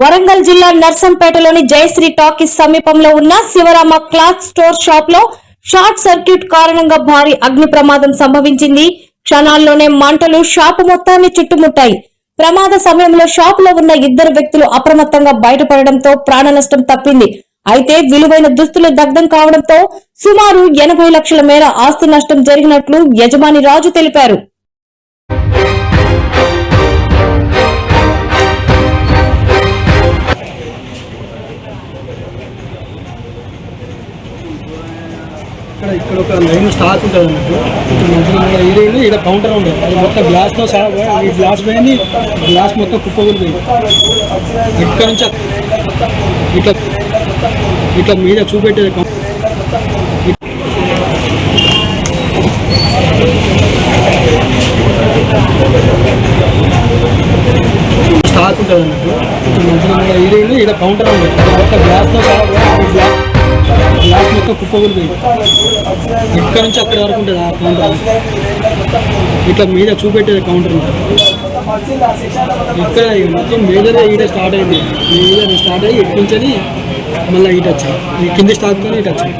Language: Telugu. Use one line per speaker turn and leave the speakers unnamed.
వరంగల్ జిల్లా నర్సంపేటలోని జయశ్రీ టాకీస్ సమీపంలో ఉన్న శివరామ క్లాత్ స్టోర్ షాప్లో షార్ట్ సర్క్యూట్ కారణంగా భారీ అగ్ని ప్రమాదం సంభవించింది. క్షణాల్లోనే మంటలు షాపు మొత్తాన్ని చుట్టుముట్టాయి. ప్రమాద సమయంలో షాప్లో ఉన్న ఇద్దరు వ్యక్తులు అప్రమత్తంగా బయటపడడంతో ప్రాణ నష్టం తప్పింది. అయితే విలువైన దుస్తులు దగ్ధం కావడంతో సుమారు ఎనభై లక్షల మేర ఆస్తి నష్టం జరిగినట్లు యజమాని రాజు తెలిపారు.
ఇక్కడ ఇక్కడ ఒక లైన్ స్టాక్ ఉంటుంది అన్నట్టు. ఇక్కడ మధ్యలో ఈడైంది ఇక్కడ కౌంటర్ ఉండదు అది మొత్తం గ్లాస్తో సహా ఈ గ్లాస్ పోయి గ్లాస్ మొత్తం కుప్పకూలిపోయింది. ఇక్కడ నుంచి ఇట్లా ఇట్లా మీద చూపెట్టేది స్టాక్ ఉంటుంది అన్నట్టు. ఇక్కడ మధ్యలో ఈడైంది ఇక్కడ కౌంటర్ ఉండదు మొత్తం గ్లాస్తో సహా గ్లాస్ గ్లాస్ ఇక్కడ నుంచి అక్కడ వరకు ఉంటుంది ఆ కౌంటర్ ఇట్లా మీద చూపెట్టేది కౌంటర్ ఇక్కడ మొత్తం మేజర్ ఈడ స్టార్ట్ అయింది. మీద స్టార్ట్ అయ్యి ఇటు నుంచి మళ్ళీ ఇటు వచ్చాయి ఈ కింది స్టాక్తో ఇటు వచ్చాయి